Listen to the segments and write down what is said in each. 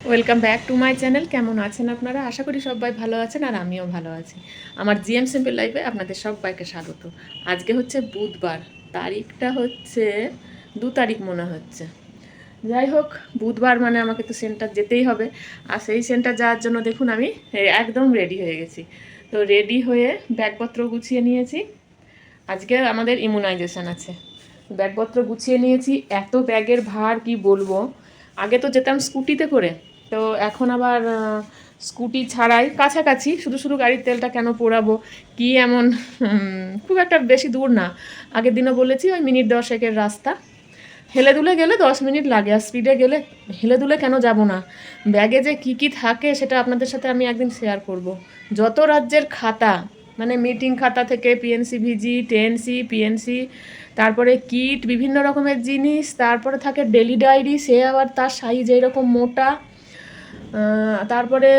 Welcome back to my channel কেমন আছেন আপনারা? আশা করি সবাই ভালো আছেন আর আমিও ভালো আছি। আমার জিএম সিম্পল লাইফে আপনাদের সবাইকে স্বাগত। আজকে হচ্ছে বুধবার। তারিখটা হচ্ছে দু তারিখ মনে হচ্ছে। যাই হোক, বুধবার মানে আমাকে তো সেন্টার যেতেই হবে। আর সেই সেন্টার যাওয়ার জন্য দেখুন আমি একদম রেডি হয়ে গেছি। তো রেডি হয়ে ব্যাগপত্র গুছিয়ে নিয়েছি। আজকে আমাদের ইমিউনাইজেশন আছে। ব্যাগপত্র গুছিয়ে নিয়েছি। এত ব্যাগের ভার কি বলব? আগে তো যেতাম স্কুটিতে করে। তো এখন আবার স্কুটি ছাড়াই কাছাকাছি শুধু শুধু গাড়ির তেলটা কেন পোড়াবো, কি এমন খুব একটা বেশি দূর না। আগের দিনও বলেছি, ওই মিনিট দশেকের রাস্তা। হেলে দুলে গেলে দশ মিনিট লাগে, আর স্পিডে গেলে হেলে দুলে কেন যাব না? ব্যাগে যে কি কি থাকে সেটা আপনাদের সাথে আমি একদিন শেয়ার করব। যত রাজ্যের খাতা মানে মিটিং খাতা থেকে পিএনসি ভিজি টেনসি পিএনসি তারপরে কিট বিভিন্ন রকমের জিনিস, তারপরে থাকে ডেলি ডায়েরি সে আবার তার সাইজ এইরকম মোটা। তারপরে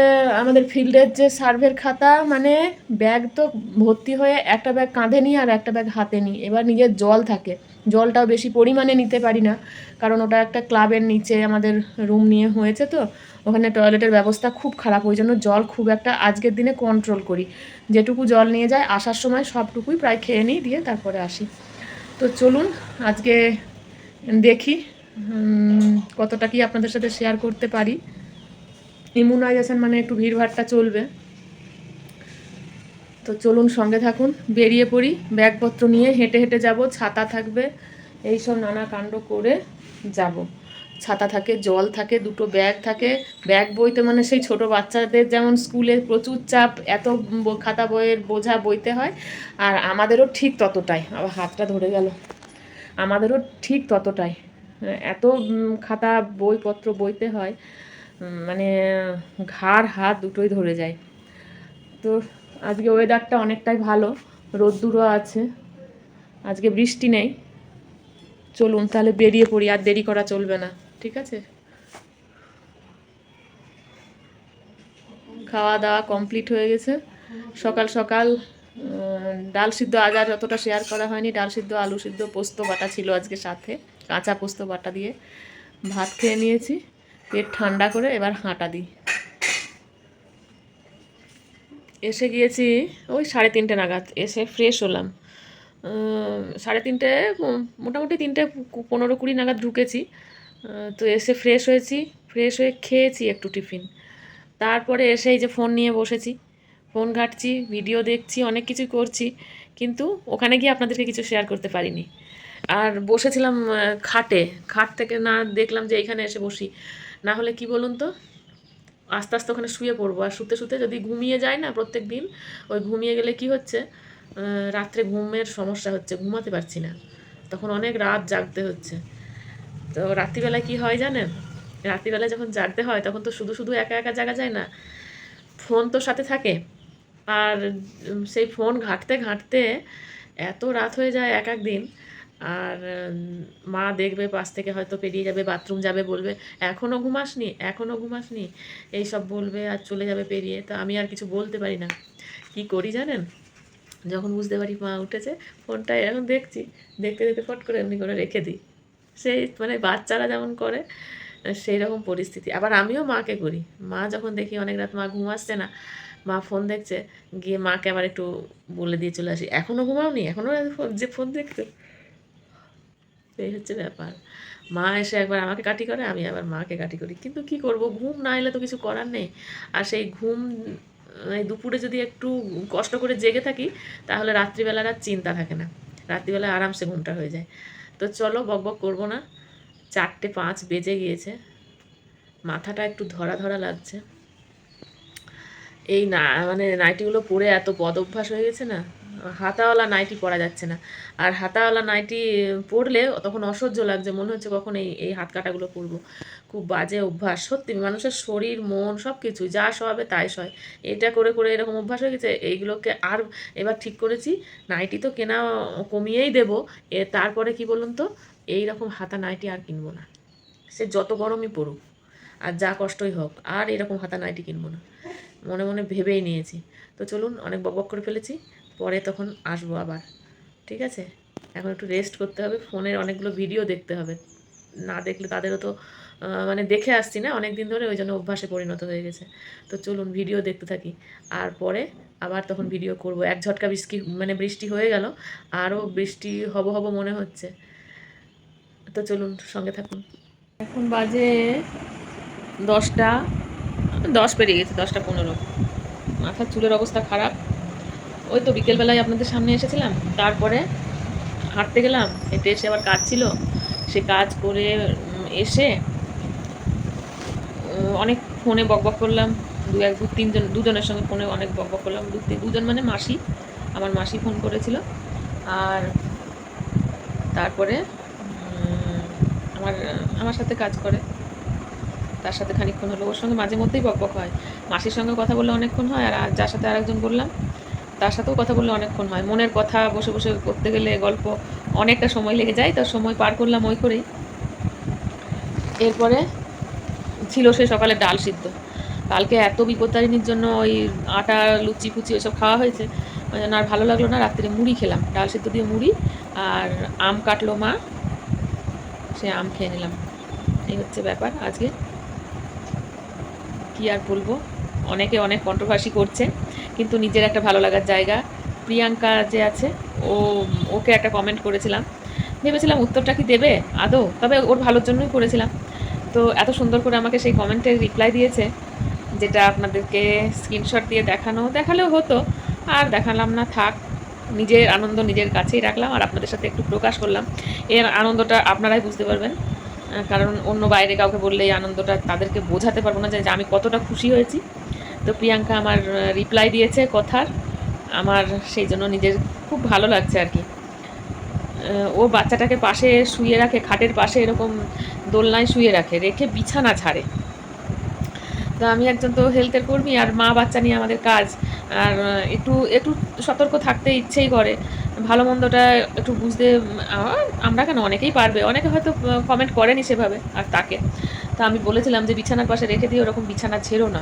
আমাদের ফিল্ডের যে সার্ভের খাতা মানে ব্যাগ তো ভর্তি হয়ে একটা ব্যাগ কাঁধে নিই আর একটা ব্যাগ হাতে নিই। এবার নিজের জল থাকে। জলটাও বেশি পরিমাণে নিতে পারি না। কারণ ওটা একটা ক্লাবের নিচে আমাদের রুম নিয়ে হয়েছে তো, ওখানে টয়লেটের ব্যবস্থা খুব খারাপ। ওই জন্য জল খুব একটা আজকের দিনে কন্ট্রোল করি। যেটুকু জল নিয়ে যায়, আসার সময় সবটুকুই প্রায় খেয়ে নিই, দিয়ে তারপরে আসি। তো চলুন, আজকে দেখি কতটা কি আপনাদের সাথে শেয়ার করতে পারি। ইমিউনাইজেশন মানে একটু ভিড়ভাড়টা চলবে। তো চলুন সঙ্গে থাকুন, বেরিয়ে পড়ি, ব্যাগপত্র নিয়ে হেঁটে হেঁটে যাব, ছাতা থাকবে এই সব নানা কাণ্ড করে যাব। ছাতা থাকে, জল থাকে, দুটো ব্যাগ থাকে। ব্যাগ বইতে মানে সেই ছোট বাচ্চাদের যেমন স্কুলে প্রচুর চাপ, এত খাতা বইয়ের বোঝা বইতে হয়, আর আমাদেরও ঠিক ততটাই। আবার হাতটা ধরে গেল। আমাদেরও ঠিক ততটাই। এত খাতা বইপত্র বইতে হয় মানে ঘাড়, হাত দুটোই ধরে যায়। তো আজকে ওয়েদারটা অনেকটাই ভালো, রোদ্দুরও আছে। আজকে বৃষ্টি নেই। চলুন তাহলে বেরিয়ে পড়ি, আর দেরি করা চলবে না, ঠিক আছে? খাওয়া দাওয়া কমপ্লিট হয়ে গেছে। সকাল সকাল ডাল সিদ্ধ আজ আর অতটা শেয়ার করা হয়নি। ডাল সিদ্ধ, আলু সিদ্ধ, পোস্ত বাটা ছিল আজকে সাথে, কাঁচা পোস্ত বাটা দিয়ে ভাত খেয়ে নিয়েছি। পেট ঠান্ডা করে এবার হাঁটা দিই। এসে গিয়েছি ওই সাড়ে তিনটে নাগাদ, এসে ফ্রেশ হলাম। সাড়ে তিনটে মোটামুটি তিনটে পনেরো কুড়ি নাগাদ ঢুকেছি। তো এসে ফ্রেশ হয়েছি ফ্রেশ হয়ে খেয়েছি একটু টিফিন। তারপরে এসে এই যে ফোন নিয়ে বসেছি। ফোন ঘাঁটছি ভিডিও দেখছি, অনেক কিছু করছি, কিন্তু ওখানে গিয়ে আপনাদেরকে কিছু শেয়ার করতে পারিনি। আর বসেছিলাম খাটে। খাট থেকে না দেখলাম যে এইখানে এসে বসি। না হলে কি বলুন তো? আস্তে আস্তে ওখানে শুয়ে পড়ব। আর শুতে শুতে যদি ঘুমিয়ে যায় না প্রত্যেক দিন, ওই ঘুমিয়ে গেলে কি হচ্ছে? রাত্রে ঘুমের সমস্যা হচ্ছে, ঘুমাতে পারছি না। তখন অনেক রাত জাগতে হচ্ছে। তো রাত্রিবেলায় কি হয় জানেন? রাত্রিবেলায় যখন জাগতে হয়, তখন তো শুধু শুধু একা একা জাগা যায় না। ফোন তো সাথে থাকে। আর সেই ফোন ঘাঁটতে ঘাঁটতে এত রাত হয়ে যায় এক এক দিন। আর মা দেখবে পাশ থেকে হয়তো পেরিয়ে যাবে, বাথরুম যাবে, বলবে এখনও ঘুমাসনি এখনও ঘুমাসনি। এই সব বলবে আর চলে যাবে পেরিয়ে। তো আমি আর কিছু বলতে পারি না। কি করি জানেন? যখন বুঝতে পারি মা উঠেছে, ফোনটা এরকম দেখছি, দেখতে দেখতে ফট করে এমনি করে রেখে দিই। সেই মানে বাচ্চারা যেমন করে সেই রকম পরিস্থিতি। আবার আমিও মাকে করি। মা যখন দেখি অনেক রাত মা ঘুম আসছে না, মা ফোন দেখছে, গিয়ে মাকে আবার একটু বলে দিয়ে চলে আসি এখনও ঘুমাওনি? এখনও যে ফোন দেখছ? এই হচ্ছে ব্যাপার। মা এসে একবার আমাকে কাটি করে, আমি আবার মাকে কাটি করি। কিন্তু কি করব? ঘুম না এলে তো কিছু করার নেই। আর সেই ঘুম এই দুপুরে যদি একটু কষ্ট করে জেগে থাকি, তাহলে রাত্রিবেলার আর চিন্তা থাকে না। রাত্রিবেলা আরামসে ঘুমটা হয়ে যায়। তো চলো, বক বক করব না। চারটে পাঁচ বেজে গিয়েছে। মাথাটা একটু ধরা ধরা লাগছে। এই না মানে নাইটিগুলো পরে এত বদ অভ্যাস হয়ে গেছে না। হাতাওয়ালা নাইটি পরা যাচ্ছে না। আর হাতাওয়ালা নাইটি পরলে তখন অসহ্য লাগছে, মনে হচ্ছে কখন এই এই হাত কাটাগুলো পরবো। খুব বাজে অভ্যাস, সত্যি মানুষের শরীর, মন সব কিছু যা সবে তাই সয় এটা করে করে এরকম অভ্যাস হয়ে গেছে, এইগুলোকে আর এবার ঠিক করেছি, নাইটি তো কেনা কমিয়েই দেবো, এ তারপরে কি বলুন তো এই রকম হাতা নাইটি আর কিনবো না। সে যত গরমই পড়ুক আর যা কষ্টই হোক, আর এরকম হাতা নাইটি কিনবো না। মনে মনে ভেবেই নিয়েছি। তো চলুন, অনেক বকবক করে ফেলেছি। পরে তখন আসব আবার, ঠিক আছে? এখন একটু রেস্ট করতে হবে, ফোনের অনেকগুলো ভিডিও দেখতে হবে। না দেখলে তাদেরও তো মানে দেখে আসছি না অনেক দিন ধরে ওই জন্য অভ্যাসে পরিণত হয়ে গেছে। তো চলুন ভিডিও দেখতে থাকি। আর পরে আবার তখন ভিডিও করব। এক ঝটকা বৃষ্টি মানে বৃষ্টি হয়ে গেল, আরও বৃষ্টি হব হব মনে হচ্ছে। তো চলুন সঙ্গে থাকুন। এখন বাজে দশটা, দশ পেরিয়ে গেছে, দশটা পনেরো। মাথার চুলের অবস্থা খারাপ। ওই তো বিকেলবেলায় আপনাদের সামনে এসেছিলাম। তারপরে হাঁটতে গেলাম, হেঁটে এসে আবার কাজ ছিল। সে কাজ করে এসে অনেক ফোনে বকবক করলাম। দু এক, দু তিনজন, দুজনের সঙ্গে ফোনে অনেক বকবক করলাম। দু দুজন মানে মাসি, আমার মাসি ফোন করেছিল। আর তারপরে আমার আমার সাথে কাজ করে। তার সাথে খানিকক্ষণ হলো, ওর সঙ্গে মাঝে মধ্যেই বকবক হয়। মাসির সঙ্গে কথা বললে অনেকক্ষণ হয় আর যার সাথে আরেকজন বললাম তার সাথেও কথা বললে অনেকক্ষণ হয়। মনের কথা বসে বসে করতে গেলে গল্প অনেকটা সময় লেগে যায়, তার সময় পার করলাম ওই করেই। এরপরে ছিল সে সকালে ডাল সিদ্ধ। কালকে এত বিপত্তারিণীর জন্য ওই আটা, লুচি, ফুচি ওইসব খাওয়া হয়েছে। ওই জন্য আর ভালো লাগল না, রাত্রে মুড়ি খেলাম। ডাল সিদ্ধ দিয়ে মুড়ি আর আম কাটলো মা। সে আম খেয়ে নিলাম। এই হচ্ছে ব্যাপার। আজকে কি আর বলব? অনেকে অনেক কন্ট্রোভার্সি করছে। কিন্তু নিজের একটা ভালো লাগার জায়গা। প্রিয়াঙ্কা যে আছে, ও, ওকে একটা কমেন্ট করেছিলাম। ভেবেছিলাম উত্তরটা কি দেবে? আদৌ? তবে ওর ভালোর জন্যই করেছিলাম। তো এত সুন্দর করে আমাকে সেই কমেন্টের রিপ্লাই দিয়েছে, যেটা আপনাদেরকে স্ক্রিনশট দিয়ে দেখানো, দেখালেও হতো। আর দেখালাম না, থাক। নিজের আনন্দ নিজের কাছেই রাখলাম আর আপনাদের সাথে একটু প্রকাশ করলাম। এর আনন্দটা আপনারাই বুঝতে পারবেন। কারণ অন্য বাইরে কাউকে বললে এই আনন্দটা তাদেরকে বোঝাতে পারব না যে আমি কতটা খুশি হয়েছি। তো প্রিয়াঙ্কা আমার রিপ্লাই দিয়েছে কথার। আমার সেই জন্য নিজের খুব ভালো লাগছে আর কি। ও বাচ্চাটাকে পাশে শুয়ে রাখে, খাটের পাশে এরকম দোলনায় শুয়ে রাখে, রেখে বিছানা ছাড়ে। তো আমি একজন তো হেলথের কর্মী, আর মা বাচ্চা নিয়ে আমাদের কাজ। আর একটু একটু সতর্ক থাকতে ইচ্ছেই করে। ভালো মন্দটা একটু বুঝতে আমরা কেন অনেকেই পারবে? অনেকে হয়তো কমেন্ট করেনি সেভাবে, আর তাকে। তা আমি বলেছিলাম যে বিছানার পাশে রেখে দিয়ে ওরকম বিছানা ছেড়ো না।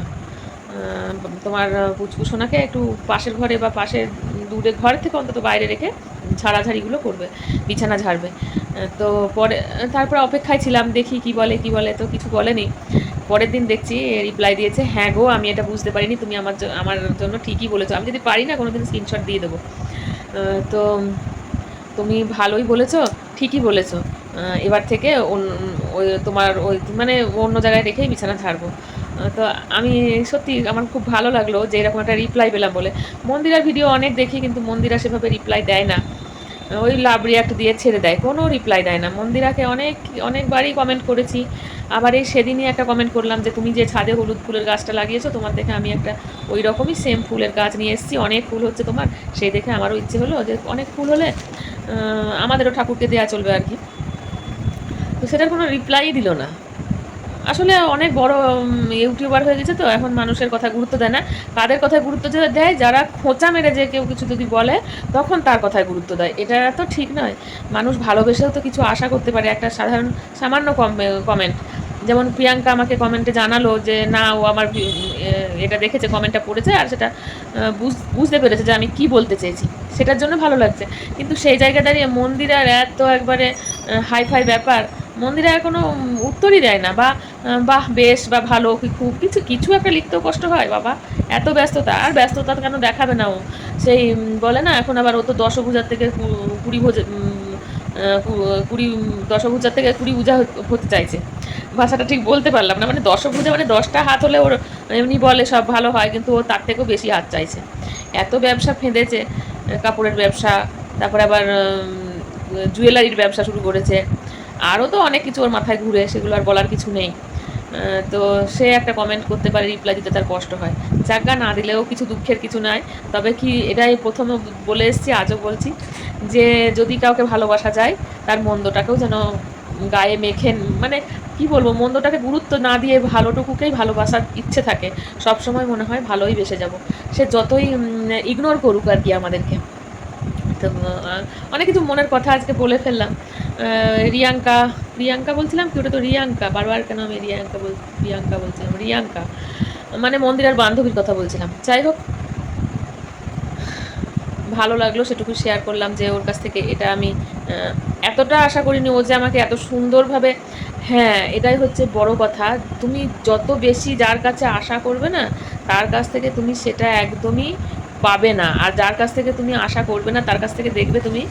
তোমার পুচকু সোনাকে একটু পাশের ঘরে বা পাশের দূরে ঘর থেকে অন্তত বাইরে রেখে ঝাড়াঝাড়িগুলো করবে বিছানা ঝাড়বে। তো পরে তারপরে অপেক্ষায় ছিলাম দেখি কি বলে কি বলে তো কিছু বলেনি পরের দিন দেখছি রিপ্লাই দিয়েছে হ্যাঁ গো আমি এটা বুঝতে পারিনি তুমি আমার আমার জন্য ঠিকই বলেছ। আমি যদি পারি না কোনো দিন স্ক্রিনশট দিয়ে দেবো। তো তুমি ভালোই বলেছ ঠিকই বলেছ। এবার থেকে তোমার ওই মানে অন্য জায়গায় রেখেই বিছানা আহ, তো আমি সত্যি আমার খুব ভালো লাগল যে এরকম একটা রিপ্লাই পেলাম বলে। মন্দিরার ভিডিও অনেক দেখি কিন্তু মন্দিরা সেভাবে রিপ্লাই দেয় না। ওই লাভ রিয়াক্ট দিয়ে ছেড়ে দেয়, কোনো রিপ্লাই দেয় না। মন্দিরাকে অনেক, অনেকবারই কমেন্ট করেছি। আবার এই সেদিনই একটা কমেন্ট করলাম যে, তুমি যে ছাদে হলুদ ফুলের গাছটা লাগিয়েছো, তোমার দেখে আমি একটা ওই রকমই সেম ফুলের গাছ নিয়ে এসেছি। অনেক ফুল হচ্ছে তোমার। সেই দেখে আমারও ইচ্ছে হলো যে, অনেক ফুল হলে আমাদেরও ঠাকুরকে দেওয়া চলবে আর কি। তো সেটার কোনো রিপ্লাই দিল না। আসলে অনেক বড় ইউটিউবার হয়ে গেছে তো, এখন মানুষের কথা গুরুত্ব দেয় না। কাদের কথায় গুরুত্ব দেয়, যারা খোঁচা মেরে যে কেউ কিছু যদি বলে, তখন তার কথায় গুরুত্ব দেয়। এটা তো ঠিক নয়। মানুষ ভালোবেসেও তো কিছু আশা করতে পারে। একটা সাধারণ, সামান্য কমেন্ট যেমন প্রিয়াঙ্কা আমাকে কমেন্টে জানালো যে, না, ও আমার এটা দেখেছে কমেন্টটা পড়েছে, আর সেটা বুঝ- বুঝতে পেরেছে যে আমি কি বলতে চেয়েছি। সেটার জন্য ভালো লাগছে। কিন্তু সেই জায়গায় দাঁড়িয়ে মন্দিরার এত একবারে হাই ফাই ব্যাপার মন্দিরা কোনো উত্তরই দেয় না। বা বাহ, বেশ, বা ভালো, কি খুব কিছু কিছু একটা লিখতেও কষ্ট হয়, বাবা। এত ব্যস্ততা, আর ব্যস্ততা কেন দেখাবে না ও? সেই বলে না, এখন আবার ও তো দশভূজার থেকে কুড়ি ভোজ কুড়ি দশভূজার থেকে কুড়ি পূজা হতে- হতে চাইছে। ভাষাটা ঠিক বলতে পারলাম না মানে দশভূজা মানে দশটা হাত হলে ওর এমনি বলে সব ভালো হয়, কিন্তু ও তার থেকেও বেশি হাত চাইছে। এত ব্যবসা ফেঁদেছে কাপড়ের ব্যবসা, তারপরে আবার জুয়েলারির ব্যবসা শুরু করেছে। আরও তো অনেক কিছু ওর মাথায় ঘুরে, সেগুলো আর বলার কিছু নেই। তো সে একটা কমেন্ট করতে পারে রিপ্লাই দিতে তার কষ্ট হয়। জাগা না দিলেও কিছু দুঃখের কিছু নাই। তবে কি এটাই প্রথমে বলে এসেছি, আজও বলছি যে যদি কাউকে ভালোবাসা যায়, তার মন্দটাকেও যেন গায়ে মেখে মানে কি বলব, মন্দটাকে গুরুত্ব না দিয়ে ভালোটুকুকেই ভালোবাসার ইচ্ছে থাকে। সব সময় মনে হয় ভালোই বেসে যাব। সে যতই ইগনোর করুক আর কি আমাদেরকে। তো অনেক কিছু মনের কথা আজকে বলে ফেললাম। রিয়াঙ্কা রিয়াঙ্কা বলছিলাম কি? ওটা তো রিয়াঙ্কা, বারবার কেন আমি রিয়াঙ্কা বল, রিয়াঙ্কা বলছিলাম, রিয়াঙ্কা। মানে মন্দিরের বান্ধবীর কথা বলছিলাম। যাই হোক, ভালো লাগল সেটুকু শেয়ার করলাম যে ওর কাছ থেকে এটা আমি এতটা আশা করিনি ও যে আমাকে এত সুন্দরভাবে হ্যাঁ এটাই হচ্ছে বড় কথা। তুমি যত বেশি যার কাছে আশা করবে না, তার কাছ থেকে তুমি সেটা একদমই পাবে না। আর যার কাছ থেকে তুমি আশা করবে না, তার কাছ থেকে দেখবে তুমি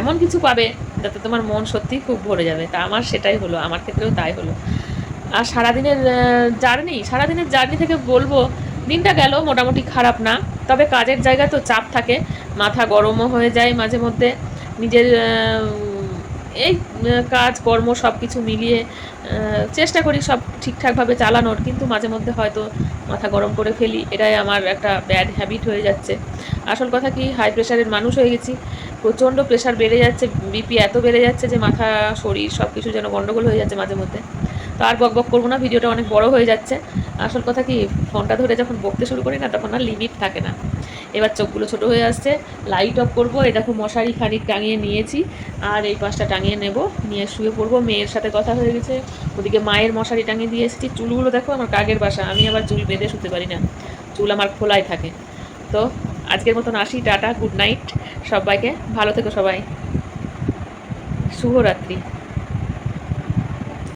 এমন কিছু পাবে যাতে তোমার মন সত্যিই খুব ভরে যাবে। তা আমার সেটাই হলো, আমার ক্ষেত্রেও তাই হলো। আর সারাদিনের জার্নি সারাদিনের জার্নি থেকে বলব, দিনটা গেল মোটামুটি খারাপ না, তবে কাজের জায়গা তো চাপ থাকে, মাথা গরমও হয়ে যায় মাঝে মধ্যে, নিজের এই কাজ, কর্ম সব কিছু মিলিয়ে চেষ্টা করি সব ঠিকঠাকভাবে চালানোর, কিন্তু মাঝে মধ্যে হয়তো মাথা গরম করে ফেলি, এটাই আমার একটা ব্যাড হ্যাবিট হয়ে যাচ্ছে। আসল কথা কি হাই প্রেশারের মানুষ হয়ে গেছি, প্রচণ্ড প্রেশার বেড়ে যাচ্ছে বিপি এত বেড়ে যাচ্ছে যে মাথা, শরীর সব কিছু যেন গণ্ডগোল হয়ে যাচ্ছে মাঝে মধ্যে। তো আর বক বক করব না, ভিডিওটা অনেক বড় হয়ে যাচ্ছে। আসল কথা কি ফোনটা ধরে যখন বকতে শুরু করি না, তখন আর লিমিট থাকে না। এবার চোখগুলো ছোট হয়ে আসছে। লাইট অফ করব। খুব মশারি খানিক টাঙিয়ে নিয়েছি। আর এই পাশটা টাঙিয়ে নেব। নিয়ে শুয়ে পড়ব। মেয়ের সাথে কথা হয়ে গেছে। ওদিকে মায়ের মশারি টাঙিয়ে দিয়ে এসেছি। চুলগুলো দেখো আমার কাগের বাসা। আমি আবার চুল বেঁধে শুতে পারি না। চুল আমার খোলাই থাকে। তো আজকের মতন আসি। টাটা গুড নাইট সবাইকে ভালো থেকো সবাই। শুভরাত্রি।